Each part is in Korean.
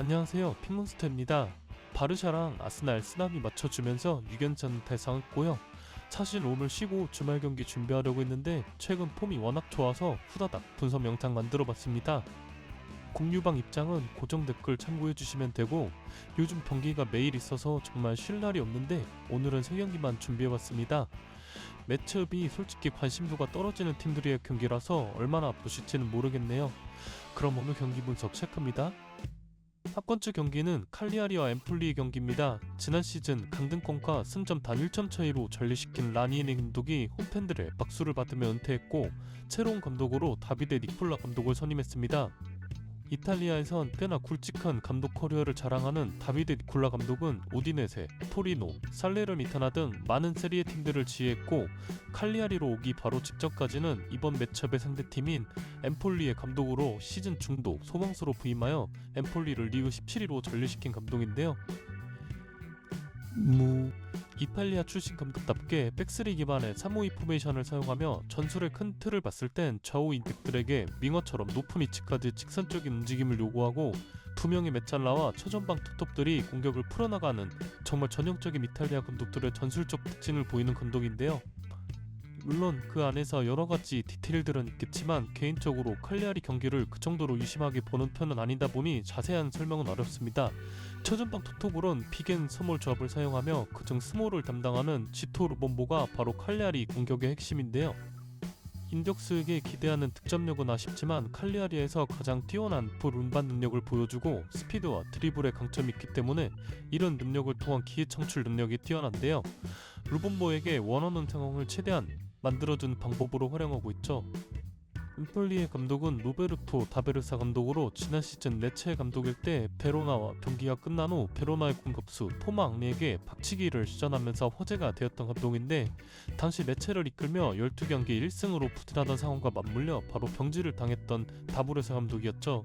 안녕하세요. 핑몬스터입니다. 바르샤랑 아스날 쓰나미 맞춰주면서 6연전 대상 했고요. 사실 오늘 쉬고 주말 경기 준비하려고 했는데 최근 폼이 워낙 좋아서 후다닥 분석 영상 만들어봤습니다. 공유방 입장은 고정 댓글 참고해주시면 되고 요즘 경기가 매일 있어서 정말 쉴 날이 없는데 오늘은 3경기만 준비해봤습니다. 매치업이 솔직히 관심도가 떨어지는 팀들의 경기라서 얼마나 보실지는 모르겠네요. 그럼 오늘 경기 분석 시작합니다. 첫 번째 경기는 칼리아리와 엠폴리의 경기입니다. 지난 시즌 강등권과 승점 단 1점 차이로 전리시킨 라니에네 감독이 홈팬들의 박수를 받으며 은퇴했고 새로운 감독으로 다비데 니콜라 감독을 선임했습니다. 이탈리아에선 꽤나 굵직한 감독 커리어를 자랑하는 다비데 니콜라 감독은 오디네세, 토리노, 살레르니타나 등 많은 세리의 팀들을 지휘했고 칼리아리로 오기 바로 직전까지는 이번 매첩의 상대팀인 엠폴리의 감독으로 시즌 중도 소방수로 부임하여 엠폴리를 리그 17위로 전리시킨 감독인데요. 무 이탈리아 출신 감독답게 백스리 기반의 352 포메이션을 사용하며 전술의 큰 틀을 봤을 땐 좌우 인덱들에게 윙어처럼 높은 위치까지 직선적인 움직임을 요구하고 두 명의 메찰라와 최전방 투톱들이 공격을 풀어나가는 정말 전형적인 이탈리아 감독들의 전술적 특징을 보이는 감독인데요. 물론 그 안에서 여러 가지 디테일들은 있겠지만 개인적으로 칼리아리 경기를 그 정도로 유심하게 보는 편은 아니다 보니 자세한 설명은 어렵습니다. 최전방 투톱으론 피겐 스몰 조합을 사용하며 그중 스몰을 담당하는 지토 루본보가 바로 칼리아리 공격의 핵심인데요. 인덕스에게 기대하는 득점력은 아쉽지만 칼리아리에서 가장 뛰어난 볼 운반 능력을 보여주고 스피드와 드리블의 강점이 있기 때문에 이런 능력을 통한 기회 창출 능력이 뛰어난데요. 루본보에게 원하는 상황을 최대한 만들어준 방법으로 활용하고 있죠. 임폴리의 감독은 로베르토 다베르사 감독으로 지난 시즌 레체 감독일 때 베로나와 경기가 끝난 후 베로나의 공격수 토마 앙리에게 박치기를 시전하면서 화제가 되었던 감독인데 당시 레체를 이끌며 12경기 1승으로 부진하던 상황과 맞물려 바로 병지를 당했던 다브레사 감독이었죠.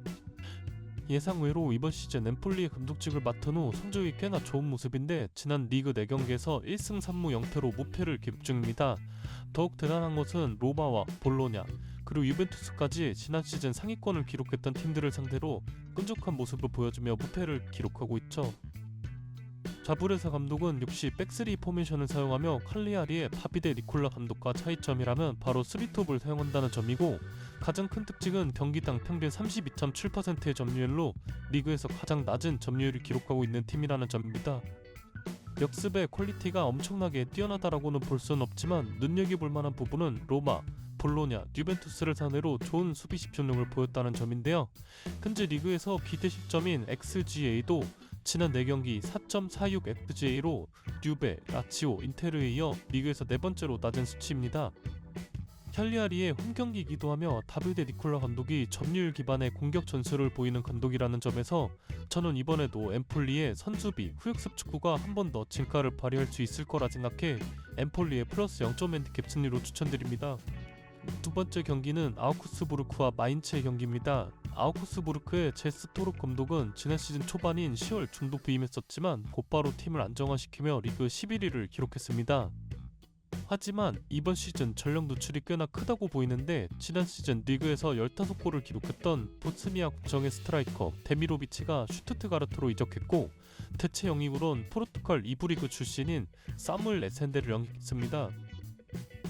예상외로 이번 시즌 엠폴리의 감독직을 맡은 후 성적이 꽤나 좋은 모습인데 지난 리그 4경기에서 1승 3무 0패로 무패를 기록 중입니다. 더욱 대단한 것은 로마와 볼로냐 그리고 유벤투스까지 지난 시즌 상위권을 기록했던 팀들을 상대로 끈적한 모습을 보여주며 무패를 기록하고 있죠. 자브레사 감독은 역시 백스리 포메이션을 사용하며 칼리아리의 파비데 니콜라 감독과 차이점이라면 바로 3톱을 사용한다는 점이고 가장 큰 특징은 경기당 평균 32.7%의 점유율로 리그에서 가장 낮은 점유율을 기록하고 있는 팀이라는 점입니다. 역습의 퀄리티가 엄청나게 뛰어나다라고는 볼 수는 없지만 눈여겨볼 만한 부분은 로마, 볼로냐, 뉴벤투스를 상대로 좋은 수비 집중력을 보였다는 점인데요. 현재 리그에서 기대 실점인 XGA도 지난 4경기 4.46 XGA로 뉴베, 라치오, 인테르에 이어 리그에서 네 번째로 낮은 수치입니다. 캘리아리의 홈경기이기도 하며 다비데 니콜라 감독이 점유율 기반의 공격 전술을 보이는 감독이라는 점에서 저는 이번에도 엠폴리의 선수비, 후역습 축구가 한 번 더 진가를 발휘할 수 있을 거라 생각해 엠폴리의 플러스 0점 핸디캡 승리로 추천드립니다. 두 번째 경기는 아우쿠스부르크와 마인츠의 경기입니다. 아우쿠스부르크의 제스 토르 감독은 지난 시즌 초반인 10월 중도 부임했었지만 곧바로 팀을 안정화시키며 리그 11위를 기록했습니다. 하지만 이번 시즌 전력 노출이 꽤나 크다고 보이는데 지난 시즌 리그에서 15골을 기록했던 보스니아 국정의 스트라이커 데미로비치가 슈투트가르트로 이적했고 대체 영입으론 포르투갈 2부 리그 출신인 사무엘 에센데를 영입했습니다.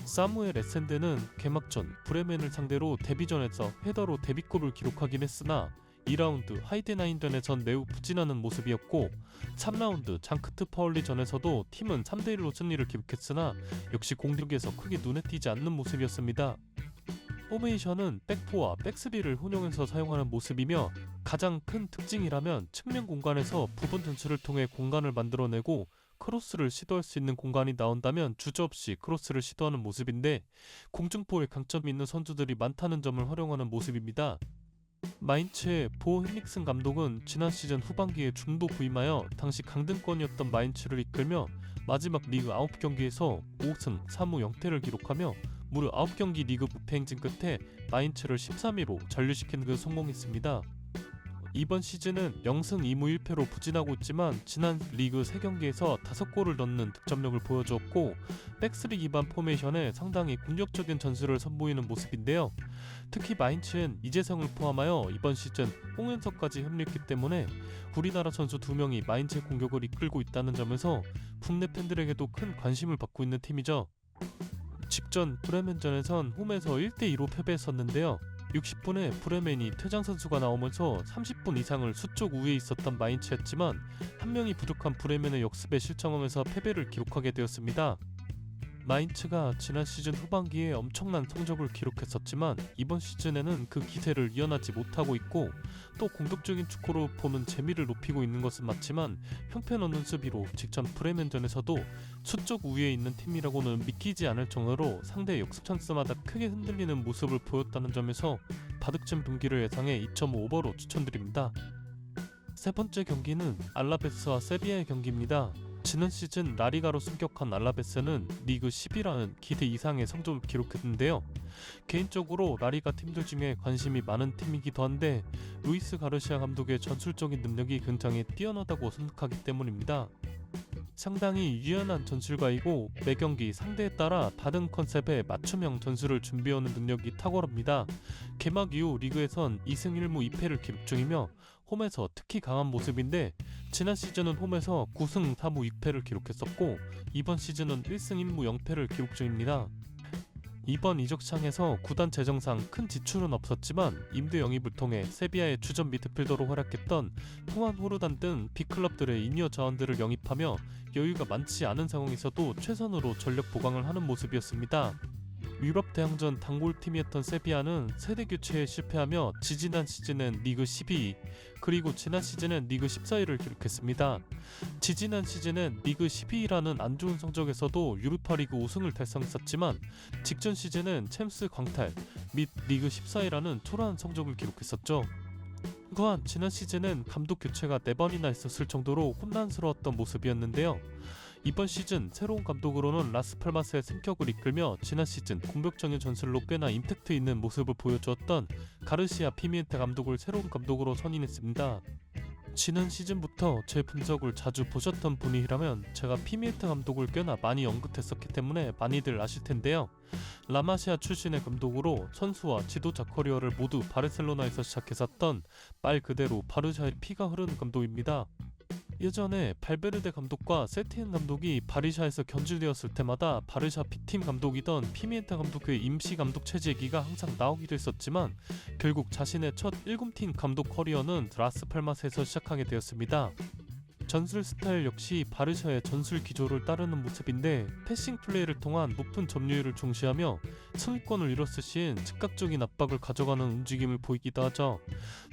사무엘 에센데는 개막전 브레멘을 상대로 데뷔전에서 헤더로 데뷔골을 기록하긴 했으나 2라운드 하이데나인전에선 매우 부진하는 모습이었고 3라운드 장크트 파울리전에서도 팀은 3대1로 승리를 기록했으나 역시 공격에서 크게 눈에 띄지 않는 모습이었습니다. 포메이션은 백포와 백스리를 혼용해서 사용하는 모습이며 가장 큰 특징이라면 측면 공간에서 부분 전술을 통해 공간을 만들어내고 크로스를 시도할 수 있는 공간이 나온다면 주저없이 크로스를 시도하는 모습인데 공중포에 강점이 있는 선수들이 많다는 점을 활용하는 모습입니다. 마인츠의 보 헨릭슨 감독은 지난 시즌 후반기에 중도 부임하여 당시 강등권이었던 마인츠를 이끌며 마지막 리그 9경기에서 5승 3무 0패를 기록하며 무려 9경기 리그 무패 행진 끝에 마인츠를 13위로 전류시키는 그 성공했습니다. 이번 시즌은 0승 2무 1패로 부진하고 있지만 지난 리그 3경기에서 5골을 넣는 득점력을 보여주었고 백스리 기반 포메이션에 상당히 공격적인 전술을 선보이는 모습인데요. 특히 마인츠는 이재성을 포함하여 이번 시즌 홍현석까지 합류했기 때문에 우리나라 선수 두 명이 마인츠의 공격을 이끌고 있다는 점에서 국내 팬들에게도 큰 관심을 받고 있는 팀이죠. 직전 브레멘전에선 홈에서 1대2로 패배했었는데요. 60분에 브레멘이 퇴장 선수가 나오면서 30분 이상을 수적 우위에 있었던 마인츠였지만 한 명이 부족한 브레멘의 역습에 실점하면서 패배를 기록하게 되었습니다. 마인츠가 지난 시즌 후반기에 엄청난 성적을 기록했었지만 이번 시즌에는 그 기세를 이어나지 못하고 있고 또 공격적인 축구로 보는 재미를 높이고 있는 것은 맞지만 형편없는 수비로 직전 브레멘전에서도 수적 우위에 있는 팀이라고는 믿기지 않을 정도로 상대 역습 찬스마다 크게 흔들리는 모습을 보였다는 점에서 바득점 분기를 예상해 2.5버로 추천드립니다. 세 번째 경기는 알라베스와 세비야의 경기입니다. 지난 시즌 라리가로 승격한 알라베스는 리그 10위라는 기대 이상의 성적을 기록했는데요. 개인적으로 라리가 팀들 중에 관심이 많은 팀이기도 한데 루이스 가르시아 감독의 전술적인 능력이 굉장히 뛰어나다고 생각하기 때문입니다. 상당히 유연한 전술가이고 매 경기 상대에 따라 다른 컨셉의 맞춤형 전술을 준비하는 능력이 탁월합니다. 개막 이후 리그에선 2승 1무 2패를 기록 중이며 홈에서 특히 강한 모습인데 지난 시즌은 홈에서 9승 4무 2패를 기록했었고 이번 시즌은 1승 1무 0패를 기록 중입니다. 이번 이적창에서 구단 재정상 큰 지출은 없었지만 임대 영입을 통해 세비야의 주전 미드필더로 활약했던 통한 호르단 등 빅클럽들의 인여 자원들을 영입하며 여유가 많지 않은 상황에서도 최선으로 전력 보강을 하는 모습이었습니다. 유럽 대항전 단골팀이었던 세비야는 세대 교체에 실패하며 지지난 시즌은 리그 12위, 그리고 지난 시즌은 리그 14위를 기록했습니다. 지지난 시즌은 리그 12위라는 안 좋은 성적에서도 유로파리그 우승을 달성했었지만 직전 시즌은 챔스 광탈 및 리그 14위라는 초라한 성적을 기록했었죠. 또한 지난 시즌은 감독 교체가 4번이나 있었을 정도로 혼란스러웠던 모습이었는데요. 이번 시즌 새로운 감독으로는 라스팔마스의 승격을 이끌며 지난 시즌 공격적인 전술로 꽤나 임팩트 있는 모습을 보여주었던 가르시아 피미엔테 감독을 새로운 감독으로 선임했습니다. 지난 시즌부터 제 분석을 자주 보셨던 분이라면 제가 피미엔테 감독을 꽤나 많이 언급했었기 때문에 많이들 아실 텐데요. 라마시아 출신의 감독으로 선수와 지도자 커리어를 모두 바르셀로나에서 시작했었던 말 그대로 바르샤의 피가 흐르는 감독입니다. 예전에 발베르데 감독과 세티엔 감독이 바르샤에서 견줄되었을 때마다 바르샤 B팀 감독이던 피미엔타 감독의 임시 감독 체제 얘기가 항상 나오기도 했었지만 결국 자신의 첫 1군 팀 감독 커리어는 라스 팔마스에서 시작하게 되었습니다. 전술 스타일 역시 바르샤의 전술 기조를 따르는 모습인데 패싱 플레이를 통한 높은 점유율을 중시하며 승리권을 이뤘을 시엔 즉각적인 압박을 가져가는 움직임을 보이기도 하죠.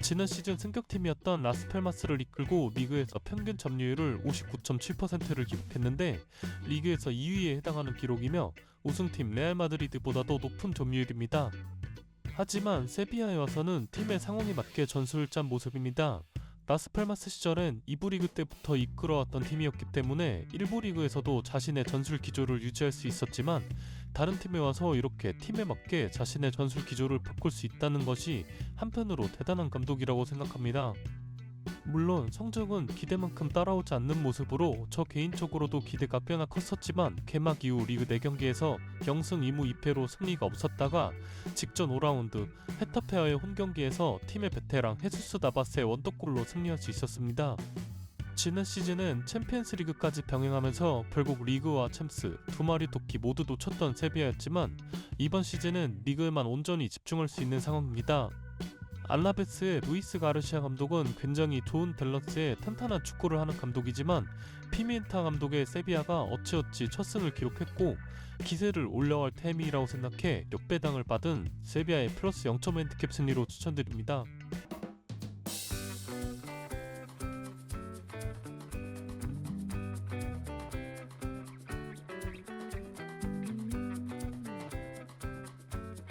지난 시즌 승격팀이었던 라스팔마스를 이끌고 리그에서 평균 점유율을 59.7%를 기록했는데 리그에서 2위에 해당하는 기록이며 우승팀 레알 마드리드보다도 높은 점유율입니다. 하지만 세비야에 와서는 팀의 상황에 맞게 전술을 짠 모습입니다. 라스팔마스 시절엔 2부 리그 때부터 이끌어왔던 팀이었기 때문에 1부 리그에서도 자신의 전술 기조를 유지할 수 있었지만 다른 팀에 와서 이렇게 팀에 맞게 자신의 전술 기조를 바꿀 수 있다는 것이 한편으로 대단한 감독이라고 생각합니다. 물론 성적은 기대만큼 따라오지 않는 모습으로 저 개인적으로도 기대가 꽤나 컸었지만 개막 이후 리그 4경기에서 0승 2무 2패로 승리가 없었다가 직전 5라운드 헤타페와의 홈경기에서 팀의 베테랑 헤수스 나바스의 원더골로 승리할 수 있었습니다. 지난 시즌은 챔피언스 리그까지 병행하면서 결국 리그와 챔스 두 마리 토끼 모두 놓쳤던 세비야였지만 이번 시즌은 리그에만 온전히 집중할 수 있는 상황입니다. 알라베스의 루이스 가르시아 감독은 굉장히 좋은 밸런스의 탄탄한 축구를 하는 감독이지만 피미엔타 감독의 세비야가 어찌어찌 첫 승을 기록했고 기세를 올려갈 타이밍이라고 생각해 역배당을 받은 세비야의 플러스 0점 핸디캡 승리로 추천드립니다.